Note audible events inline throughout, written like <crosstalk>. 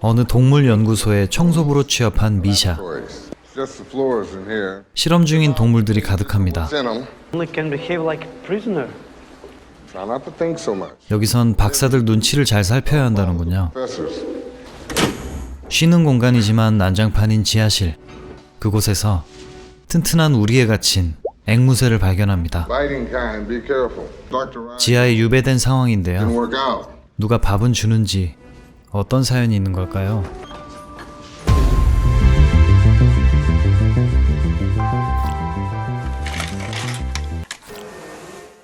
어느 동물 연구소에 청소부로 취업한 미샤. 실험 중인 동물들이 가득합니다. In them. Only can behave like a prisoner. Try not to think so much. 여기선 박사들 눈치를 잘 살펴야 한다는군요. 쉬는 공간이지만 난장판인 지하실. 그곳에서 튼튼한 우리에 갇힌 앵무새를 발견합니다. 지하에 유배된 상황인데요. 누가 밥은 주는지 어떤 사연이 있는 걸까요?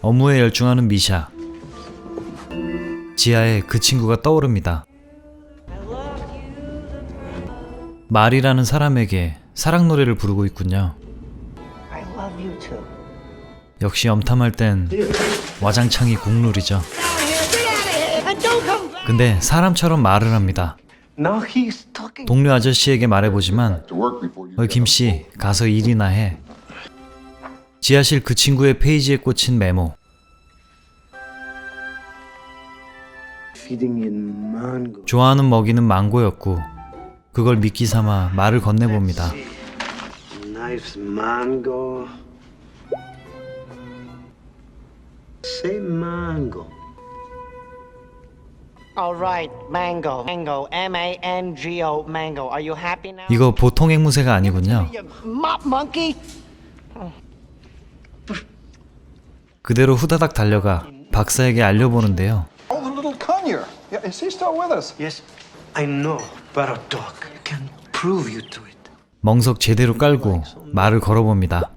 업무에 열중하는 미샤. 지하에 그 친구가 떠오릅니다. 말이라는 사람에게 사랑 노래를 부르고 있군요. 역시 염탐할 땐 와장창이 국룰이죠. 근데 사람처럼 말을 합니다. Now he's talking. 동료 아저씨에게 말해보지만 To work before you 어, 김씨 가서 일이나 해. 지하실 그 친구의 페이지에 꽂힌 메모. 좋아하는 먹이는 망고였고 그걸 미끼 삼아 말을 건네봅니다. All right, mango. Mango. M A N G O. Mango. Are you happy now? 이거 보통 앵무새가 아니군요. You mop monkey. 그대로 후다닥 달려가 박사에게 알려보는데요. Oh, the little conure. Yeah, is he still with us? Yes, I know, but a dog can prove you to it. 멍석 제대로 깔고 말을 걸어봅니다.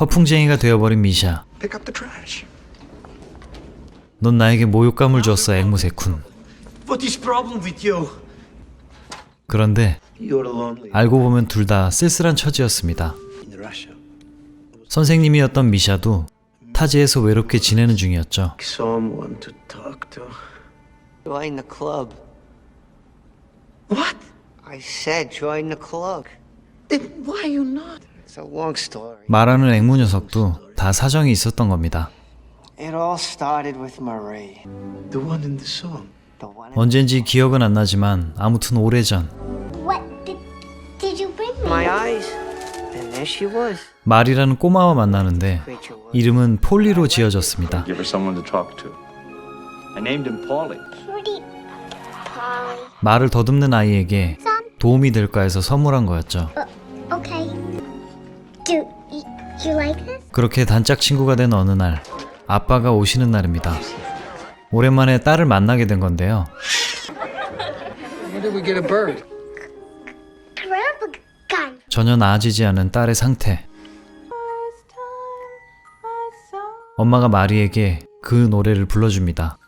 허풍쟁이가 되어버린 미샤. Pick up the trash. 넌 나에게 모욕감을 줬어 앵무새군. What is problem with you? 그런데 알고 보면 둘 다 쓸쓸한 처지였습니다. in Russia. 선생님이었던 미샤도 타지에서 외롭게 지내는 중이었죠. Someone to talk to. Join the club. What? I said join the club. Then why you not? It's a long story. 말하는 앵무 녀석도 다 사정이 있었던 겁니다. It all started with Marie. The one in the song. The one. 언젠지 기억은 안 나지만 아무튼 오래전. 말이라는 꼬마와 만나는데. 이름은 폴리로 지어졌습니다. 말을 더듬는 아이에게 도움이 될까 해서 선물한 거였죠. Do you like this? 그렇게 단짝 친구가 된 어느 날 아빠가 오시는 날입니다. 오랜만에 딸을 만나게 된 건데요. Grab a gun. 전혀 나아지지 않은 딸의 상태. 엄마가 마리에게 그 노래를 불러줍니다.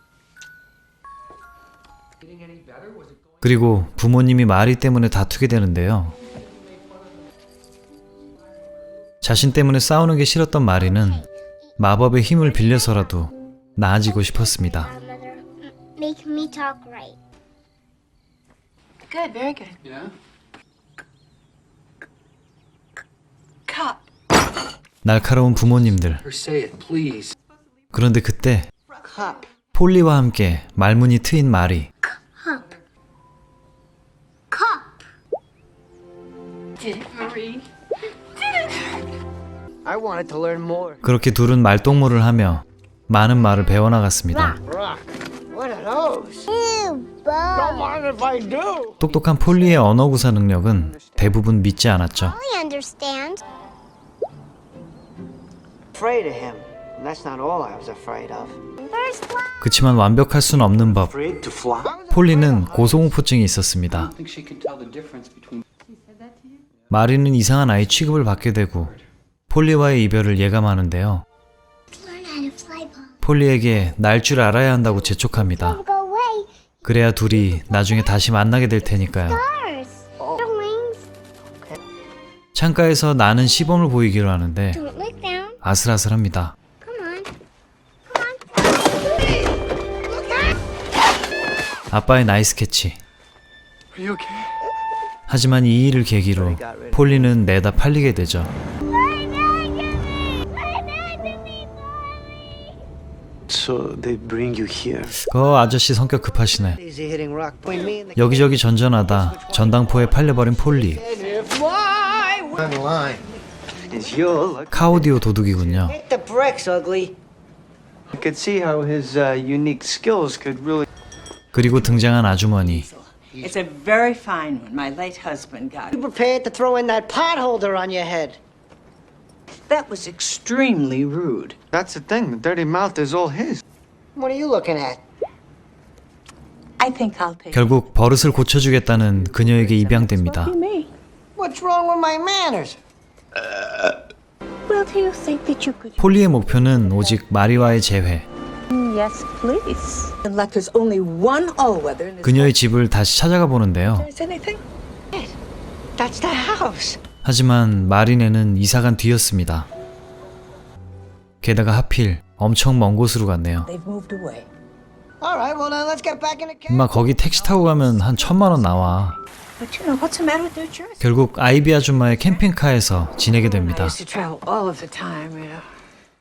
그리고 부모님이 마리 때문에 다투게 되는데요. 자신 때문에 싸우는 게 싫었던 마리는 마법의 힘을 빌려서라도 나아지고 싶었습니다. Make me talk right. Good, very good. Yeah. Cut. 날카로운 부모님들. Say it, please. 그런데 그때 Cup. 폴리와 함께 말문이 트인 마리. Cup. Cup. Did it, Marie? 그렇게 둘은 말동무를 하며 많은 말을 배워나갔습니다. Rock. What are those? Ew, bug. Don't mind if I do. 똑똑한 폴리의 언어 구사 능력은 대부분 믿지 않았죠. I understand. Afraid of him. And that's not all I was afraid of. First fly. 그치만 완벽할 순 없는 법. Afraid to fly? 폴리는 고소공포증이 있었습니다. think she could tell the difference between 마리는 이상한 아이 취급을 받게 되고 폴리와의 이별을 예감하는데요. 폴리에게 날 줄 알아야 한다고 재촉합니다. 그래야 둘이 나중에 다시 만나게 될 테니까요. 창가에서 나는 시범을 보이기로 하는데. 아슬아슬합니다. 아빠의 나이스 캐치. 하지만 이 일을 계기로 폴리는 내다 팔리게 되죠. So they bring you here. 그 아저씨 성격 급하시네. Easy hitting rock between me and the 여기저기 전전하다 전당포에 팔려버린 폴리. Is your luck. 카오디오 도둑이군요. Hit the bricks, ugly. You could see how his uh, unique skills could really. 그리고 등장한 아주머니. It's a very fine one my late husband got. You prepared to throw in that pot holder on your head. That was extremely rude. That's the thing. The dirty mouth is all his. What are you looking at? I think I'll pay 결국 버릇을 고쳐주겠다는 그녀에게 입양됩니다. me. What's wrong with my manners? Well, do you think that you could 폴리의 목표는 오직 마리와의 재회. Yes, please. And like there's only one all-weather in this 그녀의 집을 다시 찾아가 보는데요. Is anything? That's the house. 하지만 마린에는 이사간 뒤였습니다. 게다가 하필 엄청 먼 곳으로 갔네요. 엄마 거기 택시 타고 가면 한 천만 원 나와. But you know what's the matter with New Jersey? 결국 아이비 아줌마의 캠핑카에서 지내게 됩니다. I used to travel all of the time, you know.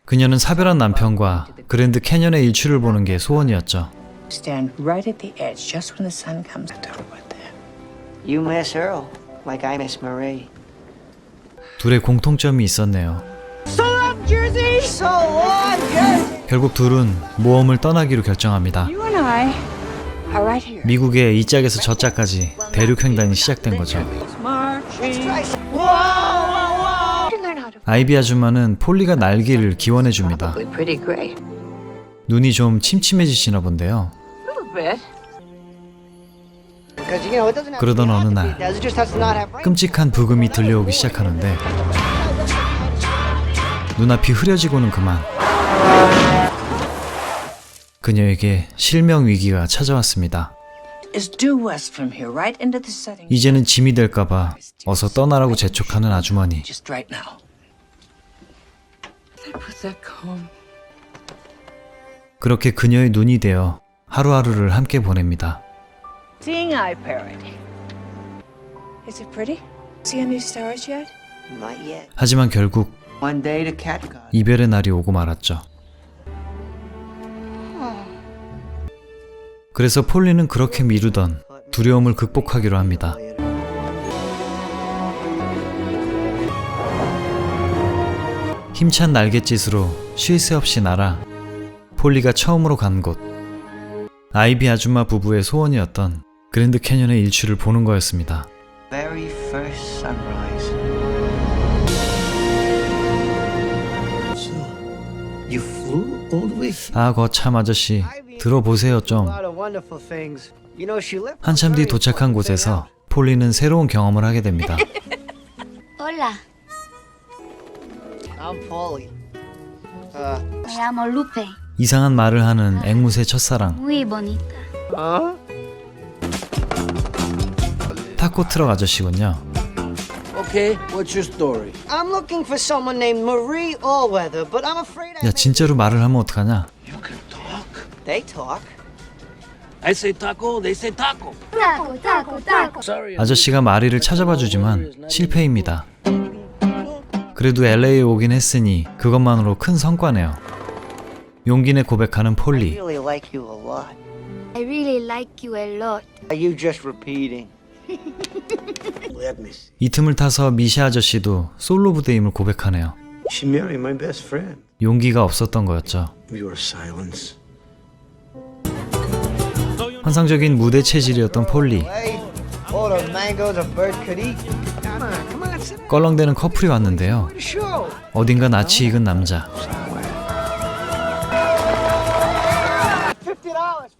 그녀는 사별한 남편과 그랜드 캐년의 일출을 보는 게 소원이었죠. 둘의 공통점이 있었네요. 결국 둘은 모험을 떠나기로 결정합니다. 미국의 이 짝에서 저 짝까지 대륙 횡단이 시작된 거죠. 아이비 아줌마는 폴리가 날기를 기원해 줍니다. 눈이 좀 침침해지시나 본데요. 그러던 어느 날. 끔찍한 부금이 들려오기 시작하는데 눈앞이 흐려지고는 그만 그녀에게 실명 위기가 찾아왔습니다. 이제는 짐이 될까봐 어서 떠나라고 재촉하는 아주머니. 그렇게 그녀의 눈이 되어 하루하루를 함께 보냅니다. Seeing eye parrot. Is it pretty? See any stars yet? Not yet. 하지만 결국 One day the cat got. 이별의 날이 오고 말았죠. 그래서 폴리는 그렇게 미루던 두려움을 극복하기로 합니다. 힘찬 날갯짓으로 쉴 새 없이 날아 폴리가 처음으로 간 곳. 아이비 아줌마 부부의 소원이었던 그랜드 캐년의 일출을 보는 거였습니다. Very first sunrise. You flew all the way. 아, 거참 아저씨. 들어보세요 좀. 한참 뒤 도착한 곳에서 폴리는 새로운 경험을 하게 됩니다. Hola, I'm Paulie. Uh, me llamo Lupe. 이상한 말을 하는 앵무새 첫사랑. Muy bonita. 타코 트럭 아저씨군요. Okay, what's your story? I'm looking for someone named Marie Allweather, but I'm afraid I. 야 진짜로 말을 하면 어떡하냐? They talk. I say taco, they say taco. Taco, taco, taco. Sorry. 아저씨가 마리를 찾아봐 주지만 실패입니다. 그래도 LA에 오긴 했으니 그것만으로 큰 성과네요. 용기 내 고백하는 I 폴리. really like you a lot. I really like you a lot. Are you just repeating? 이 틈을 타서 미샤 아저씨도 솔로 부대임을 고백하네요. She married my best friend. 용기가 없었던 거였죠. 환상적인 무대 체질이었던 폴리. Hey, all the mangoes a bird could eat. Come on, come on, sit 껄렁대는 커플이 왔는데요. 어딘가 낯이 익은 남자.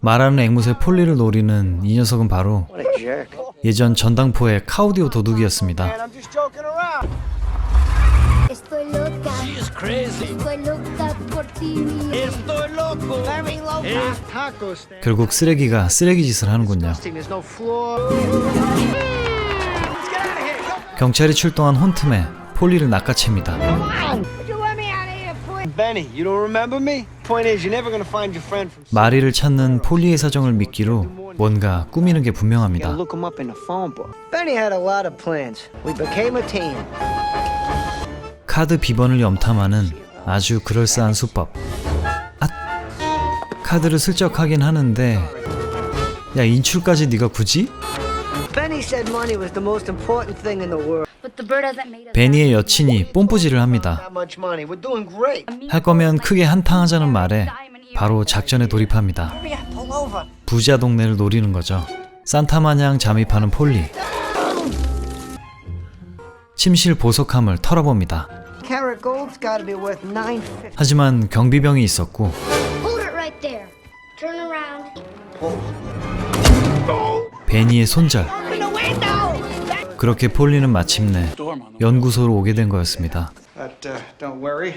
말하는 앵무새 폴리를 노리는 이 녀석은 바로 What a jerk. 예전 전당포의 카우디오 도둑이었습니다. Eh? 결국 쓰레기가 쓰레기 짓을 하는군요. There's no floor. 경찰이 출동한 혼틈에 폴리를 낚아챕니다. 마리를 찾는 폴리의 사정을 믿기로 뭔가 꾸미는 게 분명합니다. 카드 비번을 염탐하는 아주 그럴싸한 수법. 카드를 슬쩍 하긴 하는데 야 인출까지 네가 굳이? Benny said money was the most important thing in the world. 베니의 여친이 뽐뿌질을 합니다. That much money. We're doing great. 할 거면 크게 한탕하자는 말에 바로 작전에 돌입합니다. 부자 동네를 노리는 거죠. 산타 마냥 잠입하는 폴리. 침실 보석함을 털어봅니다. Carrot gold's gotta be worth nine fifty. 하지만 경비병이 있었고 Hold it right there. Turn around. 베니의 손절. 그렇게 폴리는 마침내 연구소로 오게 된 거였습니다. Uh.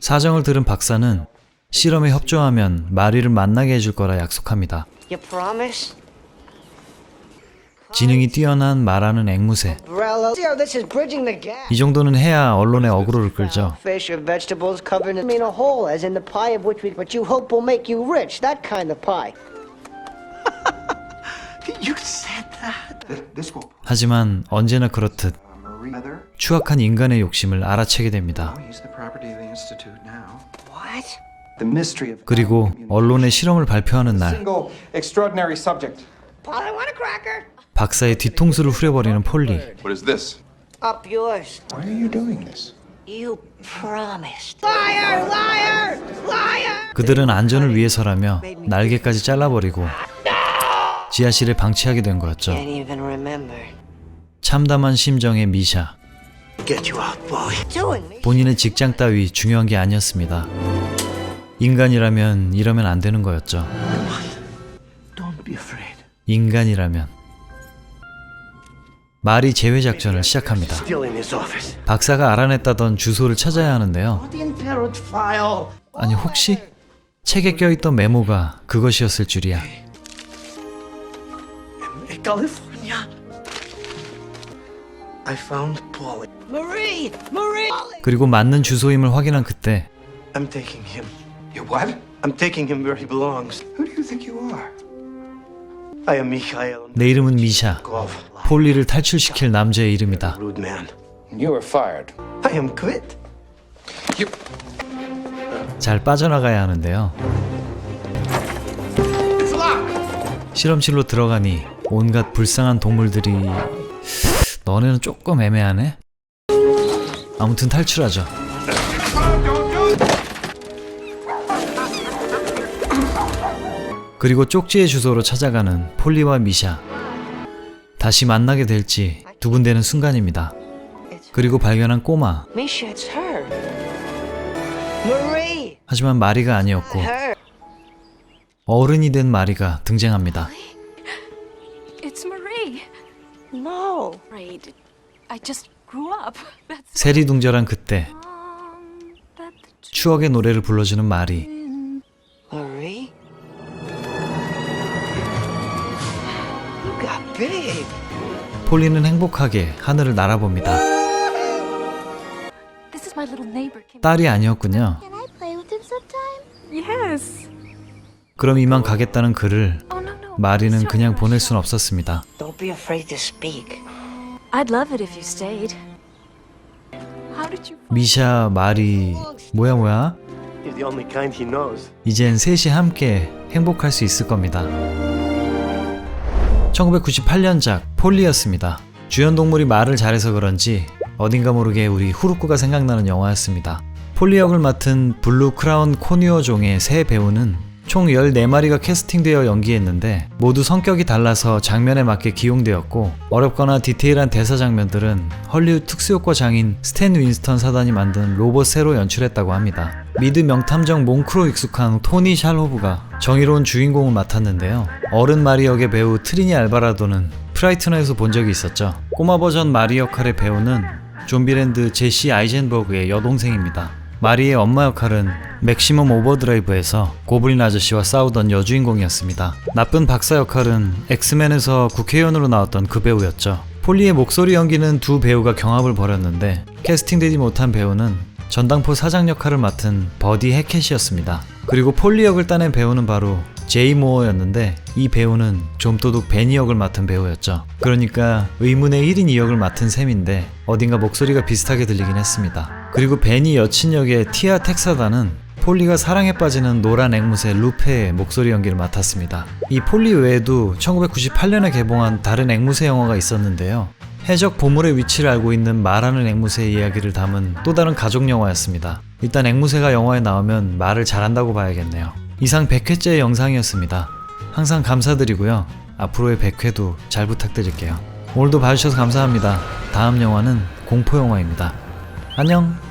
사정을 들은 박사는 실험에 협조하면 마리를 만나게 해줄 거라 약속합니다. 지능이 뛰어난 마라는 앵무새. 이 정도는 해야 언론의 어그로를 끌죠. <laughs> 하지만 언제나 그렇듯. 추악한 인간의 욕심을 알아채게 됩니다. 그리고 언론에 실험을 발표하는 날. 박사의 뒤통수를 후려버리는 폴리. 그들은 안전을 위해서라며 날개까지 잘라버리고 지하실에 방치하게 된 거였죠. Can't even remember. 참담한 심정의 미샤. 본인의 직장 따위 중요한 게 아니었습니다. 인간이라면 이러면 안 되는 거였죠. 인간이라면. 말이 제외 작전을 시작합니다. 박사가 알아냈다던 주소를 찾아야 하는데요. 아니 혹시 책에 껴있던 메모가 그것이었을 줄이야. California. I found Polly. Marie! Marie! 그리고 맞는 주소임을 확인한 그때 I'm taking him. You what? I'm taking him where he belongs. Who do you think you are? I am Mikhail 내 이름은 미샤. 폴리를 탈출시킬 남자의 이름이다. Rude man. You were fired. I am quit. 잘 빠져나가야 하는데요. 실험실로 들어가니 온갖 불쌍한 동물들이 너네는 조금 애매하네. 아무튼 탈출하죠. 그리고 쪽지의 주소로 찾아가는 폴리와 미샤. 다시 만나게 될지 두근대는 순간입니다. 그리고 발견한 꼬마. 하지만 마리가 아니었고! 어른이 된 마리가 등장합니다. It's Marie. No! Right. I just grew up. That's 세리둥절한 그때 um, that the 추억의 노래를 불러주는 마리. Marie? You got big. 폴리는 행복하게 하늘을 날아봅니다. This is my little neighbor. Kim. 딸이 아니었군요. Can I play with him sometime? Yes. 그럼 이만 가겠다는 글을 Oh. 마리는 그냥 보낼. 순 없었습니다. Don't be afraid to speak. I'd love it if you stayed. How did you? 미샤, 마리, 뭐야 뭐야? He's the only kind he knows. 이젠 셋이 함께 행복할 수 있을 겁니다. 1998년작 폴리였습니다. 주연 동물이 말을 잘해서 그런지 어딘가 모르게 우리 후루꾸가 생각나는 영화였습니다. 폴리 역을 맡은 블루 크라운 코니어 종의 세 배우는 총 14마리가 캐스팅되어 연기했는데 모두 성격이 달라서 장면에 맞게 기용되었고 어렵거나 디테일한 대사 장면들은 헐리우드 특수효과 장인 스탠 윈스턴 사단이 만든 로봇 세로 연출했다고 합니다. 미드 명탐정 몽크로 익숙한 토니 샬호브가 정의로운 주인공을 맡았는데요. 어른 마리 역의 배우 트리니 알바라도는 프라이트너에서 본 적이 있었죠. 꼬마 버전 마리 역할의 배우는 좀비랜드 제시 아이젠버그의 여동생입니다. 마리의 엄마 역할은 맥시멈 오버드라이브에서 고블린 아저씨와 싸우던 여주인공이었습니다. 나쁜 박사 역할은 엑스맨에서 국회의원으로 나왔던 그 배우였죠. 폴리의 목소리 연기는 두 배우가 경합을 벌였는데 캐스팅되지 못한 배우는 전당포 사장 역할을 맡은 버디 해켓이었습니다. 그리고 폴리 역을 따낸 배우는 바로 제이 모어였는데 이 배우는 좀도둑 베니 역을 맡은 배우였죠. 그러니까 의문의 1인 2역을 맡은 셈인데 어딘가 목소리가 비슷하게 들리긴 했습니다. 그리고 베니 여친 역의 티아 텍사다는 폴리가 사랑에 빠지는 노란 앵무새 루페의 목소리 연기를 맡았습니다. 이 폴리 외에도 1998년에 개봉한 다른 앵무새 영화가 있었는데요. 해적 보물의 위치를 알고 있는 말하는 앵무새의 이야기를 담은 또 다른 가족 영화였습니다. 일단 앵무새가 영화에 나오면 말을 잘한다고 봐야겠네요. 이상 100회째의 영상이었습니다. 항상 감사드리고요. 앞으로의 100회도 잘 부탁드릴게요. 오늘도 봐주셔서 감사합니다. 다음 영화는 공포 영화입니다. 안녕!